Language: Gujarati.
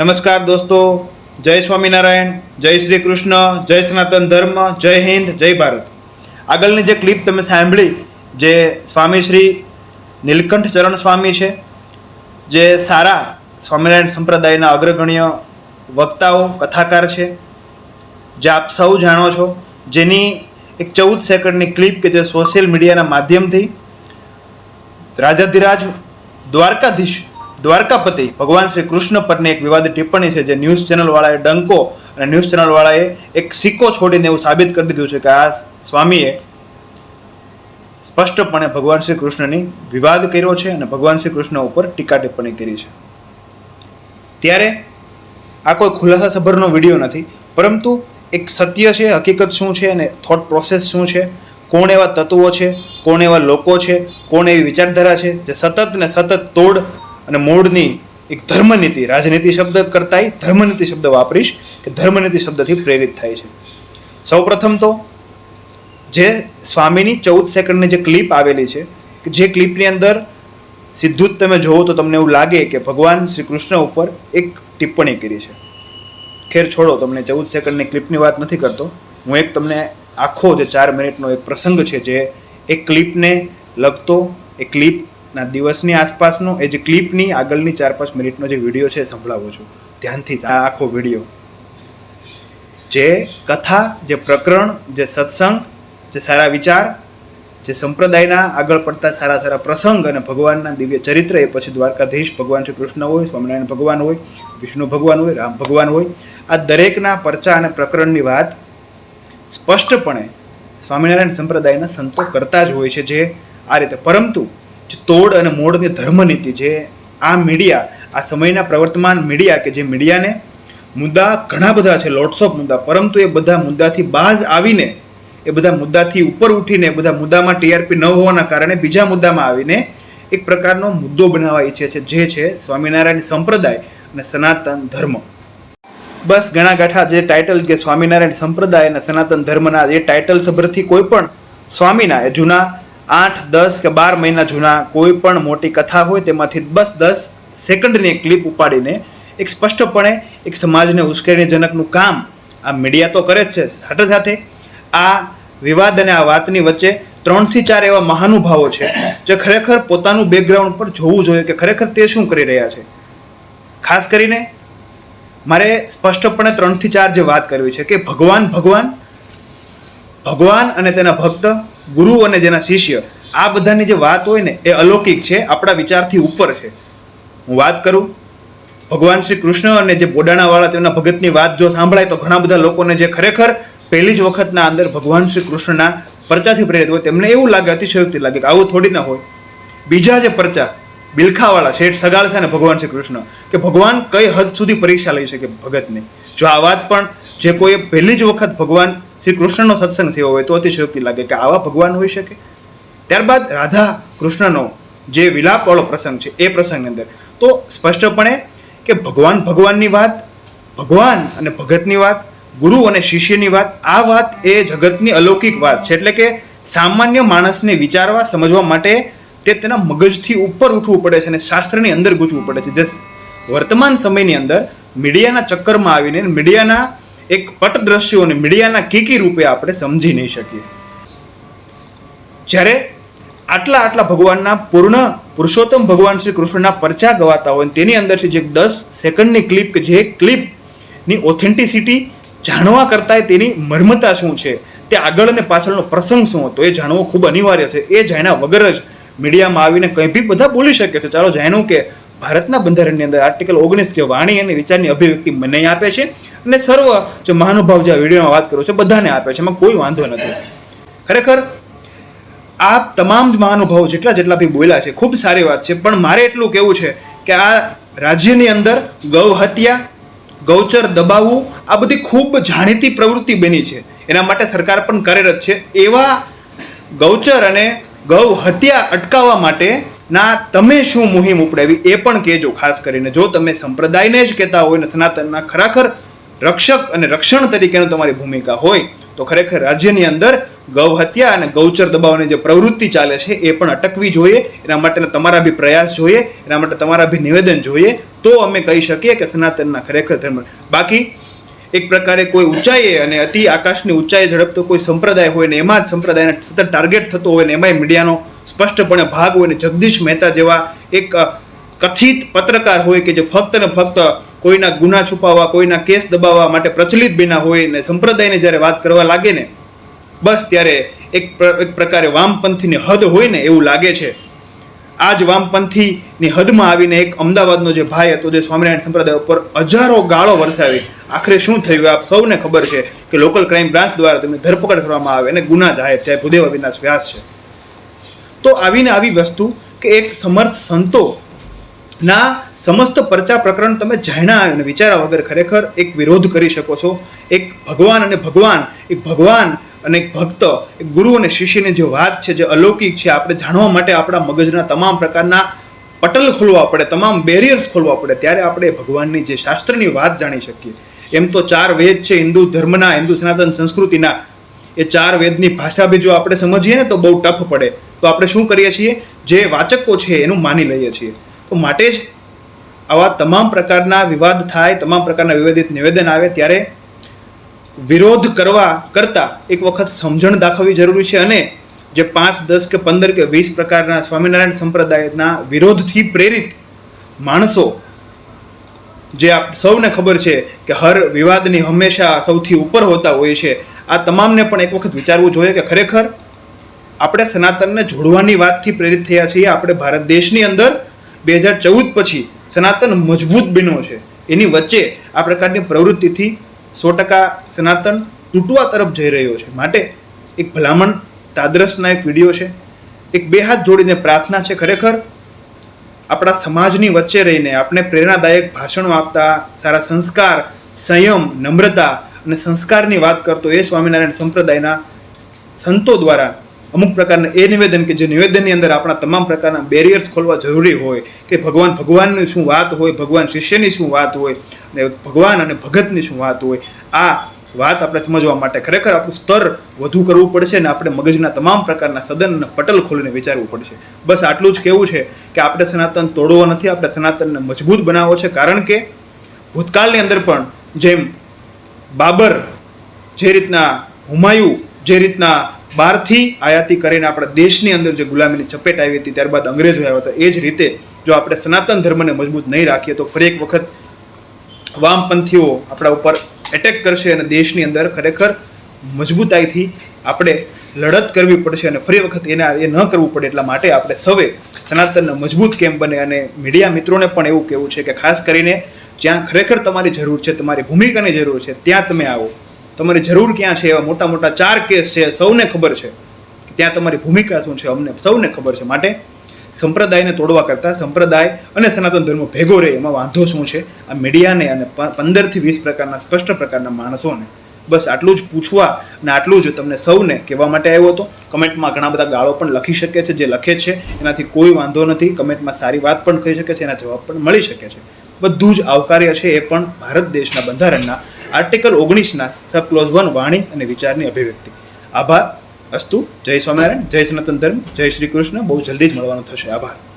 નમસ્કાર દોસ્તો, જય સ્વામિનારાયણ, જય શ્રી કૃષ્ણ, જય સનાતન ધર્મ, જય હિન્દ, જય ભારત. આગળની જે ક્લિપ તમે સાંભળી, જે સ્વામી શ્રી નીલકંઠ ચરણ સ્વામી છે, જે સારા સ્વામિનારાયણ સંપ્રદાયના અગ્રગણ્ય વક્તાઓ, કથાકાર છે, જે આપ સૌ જાણો છો, જેની એક ચૌદ સેકન્ડની ક્લિપ કે જે સોશિયલ મીડિયાના માધ્યમથી રાજાધિરાજ દ્વારકાધીશ દ્વારકાપતિ ભગવાન શ્રી કૃષ્ણ પરની એક વિવાદ ટિપ્પણી છે, જે ન્યૂઝ ચેનલવાળાએ ડંકો અને ન્યૂઝ ચેનલવાળાએ એક સિક્કો છોડીને એવું સાબિત કરી દીધું છે કે આ સ્વામીએ સ્પષ્ટપણે ભગવાન શ્રી કૃષ્ણની વિવાદ કર્યો છે અને ભગવાન શ્રી કૃષ્ણ ઉપર ટીકા ટિપ્પણી કરી છે. ત્યારે આ કોઈ ખુલાસા સભરનો વીડિયો નથી, પરંતુ એક સત્ય છે, હકીકત શું છે અને થોટ પ્રોસેસ શું છે, કોણ એવા તત્વો છે, કોણ એવા લોકો છે, કોણ એવી વિચારધારા છે, જે સતત ને સતત તોડ અને મૂળની એક ધર્મનીતિ, રાજનીતિ શબ્દ કરતાંય ધર્મનીતિ શબ્દ વાપરીશ કે ધર્મનીતિ શબ્દથી પ્રેરિત થાય છે. સૌપ્રથમ તો જે સ્વામીની ચૌદ સેકન્ડની જે ક્લિપ આવેલી છે, કે જે ક્લિપની અંદર સીધું જ તમે જોવો તો તમને એવું લાગે કે ભગવાન શ્રી કૃષ્ણ ઉપર એક ટિપ્પણી કરી છે. ખેર છોડો, તમને ચૌદ સેકન્ડની ક્લિપની વાત નથી કરતો. હું એક તમને આખો જે ચાર મિનિટનો એક પ્રસંગ છે જે એક ક્લિપને લગતો એ ક્લિપના દિવસની આસપાસનો એ જે ક્લિપની આગળની ચાર પાંચ મિનિટનો જે વીડિયો છે સંભળાવું છું. ધ્યાનથી આ આખો વીડિયો. જે કથા, જે પ્રકરણ, જે સત્સંગ, જે સારા વિચાર, જે સંપ્રદાયના આગળ પડતા સારા સારા પ્રસંગ અને ભગવાનના દિવ્ય ચરિત્ર એ પછી દ્વારકાધીશ ભગવાન શ્રી કૃષ્ણ હોય, સ્વામિનારાયણ ભગવાન હોય, વિષ્ણુ ભગવાન હોય, રામ ભગવાન હોય, આ દરેકના પરચા અને પ્રકરણની વાત સ્પષ્ટપણે સ્વામિનારાયણ સંપ્રદાયના સંતો કરતા જ હોય છે જે આ રીતે. પરંતુ જે તોડ અને મોડની ધર્મનીતિ જે આ મીડિયા, આ સમયના પ્રવર્તમાન મીડિયા કે જે મીડિયાને મુદ્દા ઘણા બધા છે લોટ્સ ઓફ મુદ્દા. પરંતુ એ બધા મુદ્દાથી બાજ આવીને, એ બધા મુદ્દાથી ઉપર ઉઠીને બધા મુદ્દામાં ટીઆરપી ન હોવાના કારણે બીજા મુદ્દામાં આવીને એક પ્રકારનો મુદ્દો બનાવવા ઈચ્છે છે, જે છે સ્વામિનારાયણ સંપ્રદાય અને સનાતન ધર્મ. બસ ઘણા ગાંઠા જે ટાઇટલ કે સ્વામિનારાયણ સંપ્રદાય અને સનાતન ધર્મના એ ટાઇટલ સભરથી કોઈ પણ સ્વામીના, એ જૂના આઠ, દસ કે બાર મહિના જૂના કોઈ પણ મોટી કથા હોય તેમાંથી બસ દસ સેકન્ડની એક ક્લિપ ઉપાડીને એક સ્પષ્ટપણે એક સમાજને ઉશ્કેરણીજનકનું કામ આ મીડિયા તો કરે જ છે. સાથે સાથે આ વિવાદ અને આ વાતની વચ્ચે ત્રણથી ચાર એવા મહાનુભાવો છે જે ખરેખર પોતાનું બેકગ્રાઉન્ડ પર જોવું જોઈએ કે ખરેખર તે શું કરી રહ્યા છે. ખાસ કરીને મારે સ્પષ્ટપણે ત્રણથી ચાર જે વાત કરવી છે કે ભગવાન ભગવાન ભગવાન અને તેના ભક્ત ગુરુ અને જેના શિષ્ય, આ બધાની જે વાત હોય ને, એ અલૌકિક છે, આપણા વિચારથી ઉપર છે. હું વાત કરું? ભગવાન શ્રી કૃષ્ણ અને જે બોડાણાવાળા તેમના ભગતની વાત જો સાંભળાય તો ઘણા બધા લોકોને જે ખરેખર પહેલી જ વખતના અંદર ભગવાન શ્રી કૃષ્ણના પરચાથી પ્રેરિત હોય, તેમને એવું લાગે, અતિશયોક્તિ લાગે કે આવું થોડી ના હોય. બીજા જે પરચા, બિલખાવાળા, શેઠ સગાળ છે ને ભગવાન શ્રી કૃષ્ણ, કે ભગવાન કઈ હદ સુધી પરીક્ષા લઈ શકે ભગતને? જો આ વાત પણ જે કોઈએ પહેલી જ વખત ભગવાન શ્રી કૃષ્ણનો સત્સંગ થયો હોય તો અતિશયોક્તિ લાગે કે આવા ભગવાન હોઈ શકે. ત્યારબાદ રાધા કૃષ્ણનો જે વિલાપવાળો પ્રસંગ છે એ પ્રસંગની અંદર, તો સ્પષ્ટપણે કે ભગવાન ભગવાનની વાત, ભગવાન અને ભગતની વાત, ગુરુ અને શિષ્યની વાત, આ વાત એ જગતની અલૌકિક વાત છે. એટલે કે સામાન્ય માણસને વિચારવા, સમજવા માટે તે તેના મગજથી ઉપર ઉઠવું પડે છે અને શાસ્ત્રની અંદર ગૂંચવું પડે છે. જે વર્તમાન સમયની અંદર મીડિયાના ચક્કરમાં આવીને મીડિયાના એક પટ દ્રશ્યોને મીડિયાના કીકી રૂપે આપણે સમજી નહીં શકીએ. જ્યારે આટલા આટલા ભગવાનના પૂર્ણ પુરુષોત્તમ ભગવાન શ્રી કૃષ્ણના પરચા ગવાતા હોય તેની અંદરથી જે દસ સેકન્ડની ક્લિપ કે જે ક્લિપની ઓથેન્ટિસિટી જાણવા કરતાં તેની મર્મતા શું છે, તે આગળ અને પાછળનો પ્રસંગ શું હતો, એ જાણવો ખૂબ અનિવાર્ય છે. એ જાણ્યા વગર જ મીડિયામાં આવીને કંઈ બી બધા બોલી શકે છે. ચાલો જાણ્યું કે ભારતના બંધારણની અંદર આર્ટિકલ ઓગણીસ જે વાણી અને વિચારની અભિવ્યક્તિ મને આપે છે અને સર્વ જે મહાનુભાવ જે વિડીયોમાં વાત કરું છું, બધાને આપે છે, એમાં કોઈ વાંધો નથી. ખરેખર આ તમામ જ મહાનુભાવો જેટલા જેટલા બી બોલ્યા છે, ખૂબ સારી વાત છે, પણ મારે એટલું કહેવું છે કે આ રાજ્યની અંદર ગૌ હત્યા, ગૌચર દબાવવું, આ બધી ખૂબ જાણીતી પ્રવૃત્તિ બની છે. એના માટે સરકાર પણ કાર્યરત છે. એવા ગૌચર અને ગૌ હત્યા અટકાવવા માટે ના, તમે શું મુહિમ ઉપડાવી એ પણ કહેજો, ખાસ કરીને જો તમે સંપ્રદાયને જ કહેતા હોય ને સનાતનના ખરેખર રક્ષક અને રક્ષણ તરીકેનું તમારી ભૂમિકા હોય, તો ખરેખર રાજ્યની અંદર ગૌ હત્યા અને ગૌચર દબાવવાની જે પ્રવૃત્તિ ચાલે છે એ પણ અટકવી જોઈએ, એના માટેના તમારા બી પ્રયાસ જોઈએ, એના માટે તમારા બી નિવેદન જોઈએ, તો અમે કહી શકીએ કે સનાતનના ખરેખર ધર્મ. બાકી એક પ્રકારે કોઈ ઊંચાઈએ અને અતિ આકાશની ઊંચાઈએ ઝડપતો કોઈ સંપ્રદાય હોય ને એમાં જ સંપ્રદાયને સતત ટાર્ગેટ થતો હોય ને એમાંય મીડિયાનો સ્પષ્ટપણે ભાગ હોય ને જગદીશ મહેતા જેવા એક કથિત પત્રકાર હોય કે જે ફક્ત ને ફક્ત કોઈના ગુના છુપાવવા, કોઈના કેસ દબાવવા માટે પ્રચલિત બિના હોય ને સંપ્રદાયને જ્યારે વાત કરવા લાગે ને, બસ ત્યારે એક એક પ્રકારે વામપંથીની હદ હોય ને એવું લાગે છે. આ જ વામપંથીની હદમાં આવીને એક અમદાવાદનો જે ભાઈ હતો, જે સ્વામિનારાયણ સંપ્રદાય ઉપર હજારો ગાળો વરસાવી. આખરે શું થયું? આપ સૌને ખબર છે કે લોકલ ક્રાઇમ બ્રાન્ચ દ્વારા તેમને ધરપકડ કરવામાં આવે અને ગુના જાહેર થાય. ભૂદેવ અવિનાશ વ્યાસ છે. તો આવીને આવી વસ્તુ કે એક સમર્થ સંતો ના સમસ્ત પરચા પ્રકરણ તમે જાણ્યા અને વિચાર્યા વગર ખરેખર એક વિરોધ કરી શકો છો. એક ભગવાન અને ભગવાન, એક ભગવાન અને એક ભક્ત, એક ગુરુ અને શિષ્યની જે વાત છે, જે અલૌકિક છે, આપણે જાણવા માટે આપણા મગજના તમામ પ્રકારના પટલ ખોલવા પડે, તમામ બેરિયર્સ ખોલવા પડે, ત્યારે આપણે ભગવાનની જે શાસ્ત્રની વાત જાણી શકીએ. એમ તો ચાર વેદ છે, હિન્દુ ધર્મના, હિન્દુ સનાતન સંસ્કૃતિના. એ ચાર વેદની ભાષા બી જો આપણે સમજીએ ને તો બહુ ટફ પડે. તો આપણે શું કરીએ છીએ? જે વાચકો છે એનું માની લઈએ છીએ. તો માટે જ આવા તમામ પ્રકારના વિવાદ થાય, તમામ પ્રકારના વિવાદિત નિવેદન આવે, ત્યારે વિરોધ કરવા કરતાં એક વખત સમજણ દાખવવી જરૂરી છે અને જે પાંચ, દસ કે પંદર કે વીસ પ્રકારના સ્વામિનારાયણ સંપ્રદાયના વિરોધથી પ્રેરિત માણસો જે આપ સૌને ખબર છે કે હર વિવાદની હંમેશા સૌથી ઉપર હોતા હોય છે, આ તમામને પણ એક વખત વિચારવું જોઈએ કે ખરેખર આપણે સનાતનને જોડવાની વાતથી પ્રેરિત થયા છીએ. આપણે ભારત દેશની અંદર બે હજાર ચૌદ પછી સનાતન મજબૂત બન્યો છે. એની વચ્ચે આ પ્રકારની પ્રવૃત્તિથી સો ટકા સનાતન તૂટવા તરફ જઈ રહ્યો છે. માટે એક ભલામણ, તાદ્રસના એક વીડિયો છે. એક બે હાથ જોડીને પ્રાર્થના છે ખરેખર, આપણા સમાજની વચ્ચે રહીને આપણે પ્રેરણાદાયક ભાષણો આપતા, સારા સંસ્કાર, સંયમ, નમ્રતા અને સંસ્કારની વાત કરતો એ સ્વામિનારાયણ સંપ્રદાયના સંતો દ્વારા અમુક પ્રકારના એ નિવેદન કે જે નિવેદનની અંદર આપણા તમામ પ્રકારના બેરિયર્સ ખોલવા જરૂરી હોય કે ભગવાન ભગવાનની શું વાત હોય, ભગવાન શિષ્યની શું વાત હોય અને ભગવાન અને ભગતની શું વાત હોય, આ વાત આપણે સમજવા માટે ખરેખર આપણું સ્તર વધુ કરવું પડશે અને આપણે મગજના તમામ પ્રકારના સદન અને પટલ ખોલીને વિચારવું પડશે. બસ આટલું જ કહેવું છે કે આપણે સનાતન તોડવો નથી, આપણે સનાતનને મજબૂત બનાવવો છે. કારણ કે ભૂતકાળની અંદર પણ જેમ બાબર જે રીતના હુમાયુ, જે રીતના બહારથી આયાતી કરીને આપણા દેશની અંદર જે ગુલામીની ચપેટ આવી હતી, ત્યારબાદ અંગ્રેજો આવ્યા હતા, એ જ રીતે જો આપણે સનાતન ધર્મને મજબૂત નહીં રાખીએ, તો ફરી એક વખત વામપંથીઓ આપણા ઉપર એટેક કરશે અને દેશની અંદર ખરેખર મજબૂતાઈથી આપણે લડત કરવી પડશે અને ફરી વખત એને એ ન કરવું પડે એટલા માટે આપણે સૌએ સનાતનને મજબૂત કેમ બને અને મીડિયા મિત્રોને પણ એવું કહેવું છે કે ખાસ કરીને જ્યાં ખરેખર તમારી જરૂર છે, તમારી ભૂમિકાની જરૂર છે, ત્યાં તમે આવો. તમારી જરૂર ક્યાં છે એવા મોટા મોટા ચાર કેસ છે, સૌને ખબર છે. કે ત્યાં તમારી ભૂમિકા શું છે અમને સૌને ખબર છે. માટે સંપ્રદાયને તોડવા કરતાં સંપ્રદાય અને સનાતન ધર્મ ભેગો રહે એમાં વાંધો શું છે? આ મીડિયાને અને પંદરથી વીસ પ્રકારના, સ્પષ્ટ પ્રકારના માણસોને બસ આટલું જ પૂછવા અને આટલું જ તમને સૌને કહેવા માટે આવ્યો હતો. કમેન્ટમાં ઘણા બધા ગાળો પણ લખી શકે છે, જે લખે છે. એનાથી કોઈ વાંધો નથી. કમેન્ટમાં સારી વાત પણ કહી શકે છે એના જવાબ પણ મળી શકે છે. બધું જ આવકાર્ય છે એ પણ ભારત દેશના બંધારણના આર્ટિકલ ઓગણીસના સબ ક્લોઝ વન વાણી અને વિચારની અભિવ્યક્તિ. આભાર. અસ્તુ. જય સ્વામિનારાયણ. જય સનાતન ધર્મ. જય શ્રી કૃષ્ણ. બહુ જલ્દી જ મળવાનું થશે. આભાર.